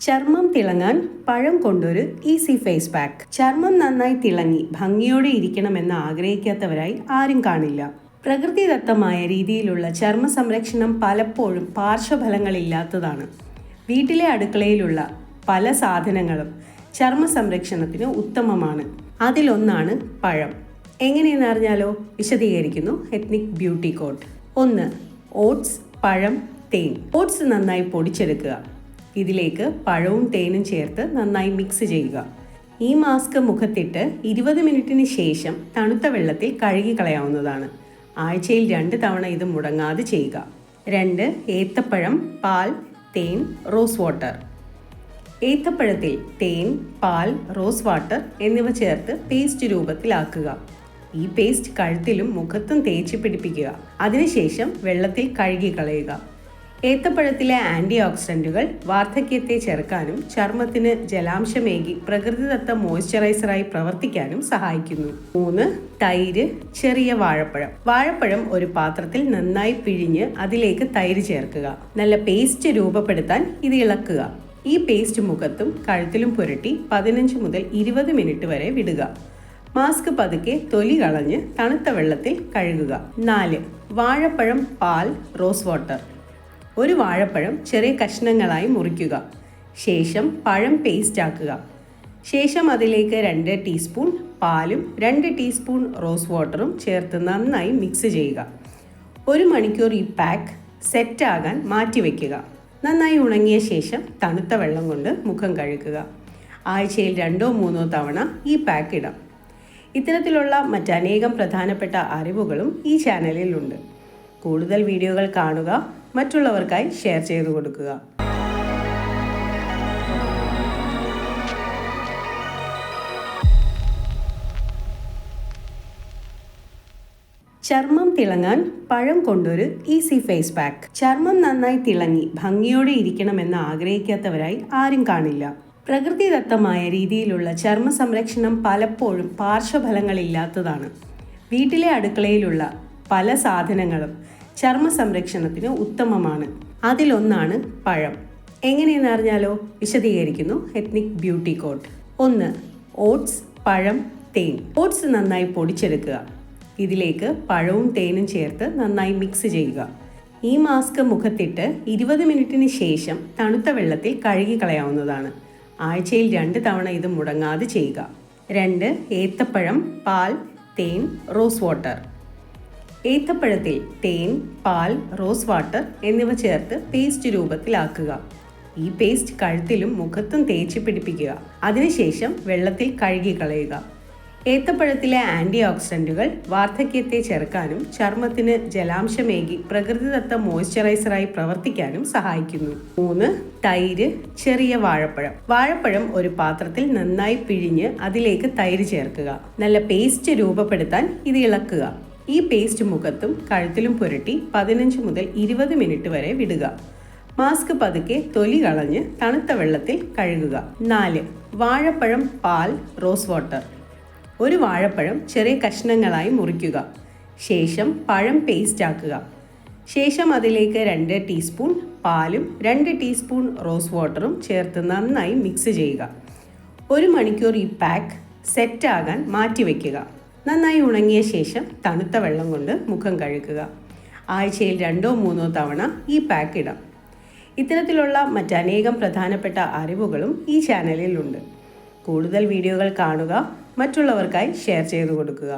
ചർമ്മം തിളങ്ങാൻ പഴം കൊണ്ടൊരു ഈസി ഫേസ് പാക്ക് ചർമ്മം നന്നായി തിളങ്ങി ഭംഗിയോടെ ഇരിക്കണമെന്ന് ആഗ്രഹിക്കാത്തവരായി ആരും കാണില്ല. പ്രകൃതിദത്തമായ രീതിയിലുള്ള ചർമ്മ സംരക്ഷണം പലപ്പോഴും പാർശ്വഫലങ്ങളില്ലാത്തതാണ്. വീട്ടിലെ അടുക്കളയിലുള്ള പല സാധനങ്ങളും ചർമ്മ സംരക്ഷണത്തിന് ഉത്തമമാണ്. അതിലൊന്നാണ് പഴം. എങ്ങനെയെന്ന് അറിഞ്ഞാലോ? വിശദീകരിക്കുന്നു എത്നിക് ബ്യൂട്ടി കോട്ട് ഒന്ന് ഓട്സ് പഴം തേൻ. ഓട്സ് നന്നായി പൊടിച്ചെടുക്കുക. ഇതിലേക്ക് പഴവും തേനും ചേർത്ത് നന്നായി മിക്സ് ചെയ്യുക. ഈ മാസ്ക് മുഖത്തിട്ട് ഇരുപത് മിനിറ്റിന് ശേഷം തണുത്ത വെള്ളത്തിൽ കഴുകി കളയാവുന്നതാണ്. ആഴ്ചയിൽ രണ്ട് തവണ ഇത് മുടങ്ങാതെ ചെയ്യുക. രണ്ട് ഏത്തപ്പഴം പാൽ തേൻ റോസ് വാട്ടർ ഏത്തപ്പഴത്തിൽ തേൻ പാൽ റോസ് വാട്ടർ എന്നിവ ചേർത്ത് പേസ്റ്റ് രൂപത്തിലാക്കുക ഈ പേസ്റ്റ് കഴുത്തിലും മുഖത്തും തേച്ച് പിടിപ്പിക്കുക. അതിനുശേഷം വെള്ളത്തിൽ കഴുകി കളയുക. ഏത്തപ്പഴത്തിലെ ആന്റി ഓക്സിഡന്റുകൾ വാർദ്ധക്യത്തെ ചെറുക്കാനും ചർമ്മത്തിന് ജലാംശമേകി പ്രകൃതിദത്ത മോയ്സ്ചറൈസറായി പ്രവർത്തിക്കാനും സഹായിക്കുന്നു. മൂന്ന് തൈര് ചെറിയ വാഴപ്പഴം. വാഴപ്പഴം ഒരു പാത്രത്തിൽ നന്നായി പിഴിഞ്ഞ് അതിലേക്ക് തൈര് ചേർക്കുക. നല്ല പേസ്റ്റ് രൂപപ്പെടുത്താൻ ഇത് ഇളക്കുക. ഈ പേസ്റ്റ് മുഖത്തും കഴുത്തിലും പുരട്ടി പതിനഞ്ച് മുതൽ ഇരുപത് മിനിറ്റ് വരെ വിടുക. മാസ്ക് പതുക്കെ തൊലി കളഞ്ഞ് തണുത്ത വെള്ളത്തിൽ കഴുകുക. നാല് വാഴപ്പഴം പാൽ റോസ് വാട്ടർ. ഒരു വാഴപ്പഴം ചെറിയ കഷ്ണങ്ങളായി മുറിക്കുക. ശേഷം പഴം പേസ്റ്റ് ആക്കുക. ശേഷം അതിലേക്ക് രണ്ട് ടീസ്പൂൺ പാലും രണ്ട് ടീസ്പൂൺ റോസ് വാട്ടറും ചേർത്ത് നന്നായി മിക്സ് ചെയ്യുക. ഒരു മണിക്കൂർ ഈ പാക്ക് സെറ്റാകാൻ മാറ്റിവെക്കുക നന്നായി ഉണങ്ങിയ ശേഷം തണുത്ത വെള്ളം കൊണ്ട് മുഖം കഴുകുക. ആഴ്ചയിൽ രണ്ടോ മൂന്നോ തവണ ഈ പാക്ക് ഇടാം. ഇത്തരത്തിലുള്ള മറ്റനേകം പ്രധാനപ്പെട്ട അറിവുകളും ഈ ചാനലിലുണ്ട് കൂടുതൽ വീഡിയോകൾ കാണുക മറ്റുള്ളവർക്കായി ഷെയർ ചെയ്തു കൊടുക്കുക. ചർമ്മം തിളങ്ങാൻ പഴം കൊണ്ടൊരു ഈസി ഫേസ് പാക്ക് ചർമ്മം നന്നായി തിളങ്ങി ഭംഗിയോടെ ഇരിക്കണമെന്ന് ആഗ്രഹിക്കാത്തവരായി ആരും കാണില്ല. പ്രകൃതിദത്തമായ രീതിയിലുള്ള ചർമ്മ സംരക്ഷണം പലപ്പോഴും പാർശ്വഫലങ്ങളില്ലാത്തതാണ്. വീട്ടിലെ അടുക്കളയിലുള്ള പല സാധനങ്ങളും ചർമ്മ സംരക്ഷണത്തിന് ഉത്തമമാണ്. അതിലൊന്നാണ് പഴം. എങ്ങനെയെന്ന് അറിഞ്ഞാലോ? വിശദീകരിക്കുന്നു എത്നിക് ബ്യൂട്ടി കോട്ട് ഒന്ന് ഓട്സ് പഴം തേൻ. ഓട്സ് നന്നായി പൊടിച്ചെടുക്കുക. ഇതിലേക്ക് പഴവും തേനും ചേർത്ത് നന്നായി മിക്സ് ചെയ്യുക. ഈ മാസ്ക് മുഖത്തിട്ട് ഇരുപത് മിനിറ്റിന് ശേഷം തണുത്ത വെള്ളത്തിൽ കഴുകി കളയാവുന്നതാണ് ആഴ്ചയിൽ രണ്ട് തവണ ഇത് മുടങ്ങാതെ ചെയ്യുക. രണ്ട് ഏത്തപ്പഴം പാൽ തേൻ റോസ് വാട്ടർ. ഏത്തപ്പഴത്തിൽ തേൻ പാൽ റോസ് വാട്ടർ എന്നിവ ചേർത്ത് പേസ്റ്റ് രൂപത്തിലാക്കുക. ഈ പേസ്റ്റ് കഴുത്തിലും മുഖത്തും തേച്ച് പിടിപ്പിക്കുക. അതിനുശേഷം വെള്ളത്തിൽ കഴുകി കളയുക. ഏത്തപ്പഴത്തിലെ ആന്റി ഓക്സിഡന്റുകൾ വാർദ്ധക്യത്തെ ചെറുക്കാനും ചർമ്മത്തിന് ജലാംശമേകി പ്രകൃതിദത്ത മോയ്സ്ചറൈസറായി പ്രവർത്തിക്കാനും സഹായിക്കുന്നു. മൂന്ന് തൈര് ചെറിയ വാഴപ്പഴം. വാഴപ്പഴം ഒരു പാത്രത്തിൽ നന്നായി പിഴിഞ്ഞ് അതിലേക്ക് തൈര് ചേർക്കുക. നല്ല പേസ്റ്റ് രൂപപ്പെടുത്താൻ ഇത് ഇളക്കുക. ഈ പേസ്റ്റ് മുഖത്തും കഴുത്തിലും പുരട്ടി പതിനഞ്ച് മുതൽ ഇരുപത് മിനിറ്റ് വരെ വിടുക. മാസ്ക് പതുക്കെ തൊലി കളഞ്ഞ് തണുത്ത വെള്ളത്തിൽ കഴുകുക. നാല് വാഴപ്പഴം പാൽ റോസ് വാട്ടർ. ഒരു വാഴപ്പഴം ചെറിയ കഷ്ണങ്ങളായി മുറിക്കുക. ശേഷം പഴം പേസ്റ്റ് ആക്കുക. ശേഷം അതിലേക്ക് രണ്ട് ടീസ്പൂൺ പാലും രണ്ട് ടീസ്പൂൺ റോസ് വാട്ടറും ചേർത്ത് നന്നായി മിക്സ് ചെയ്യുക. ഒരു മണിക്കൂർ ഈ പാക്ക് സെറ്റാകാൻ മാറ്റിവെക്കുക. നന്നായി ഉണങ്ങിയ ശേഷം തണുത്ത വെള്ളം കൊണ്ട് മുഖം കഴുകുക. ആഴ്ചയിൽ രണ്ടോ മൂന്നോ തവണ ഈ പാക്ക് ഇടാം. ഇത്തരത്തിലുള്ള മറ്റനേകം പ്രധാനപ്പെട്ട അറിവുകളും ഈ ചാനലിലുണ്ട്. കൂടുതൽ വീഡിയോകൾ കാണുക മറ്റുള്ളവർക്കായി ഷെയർ ചെയ്തു കൊടുക്കുക.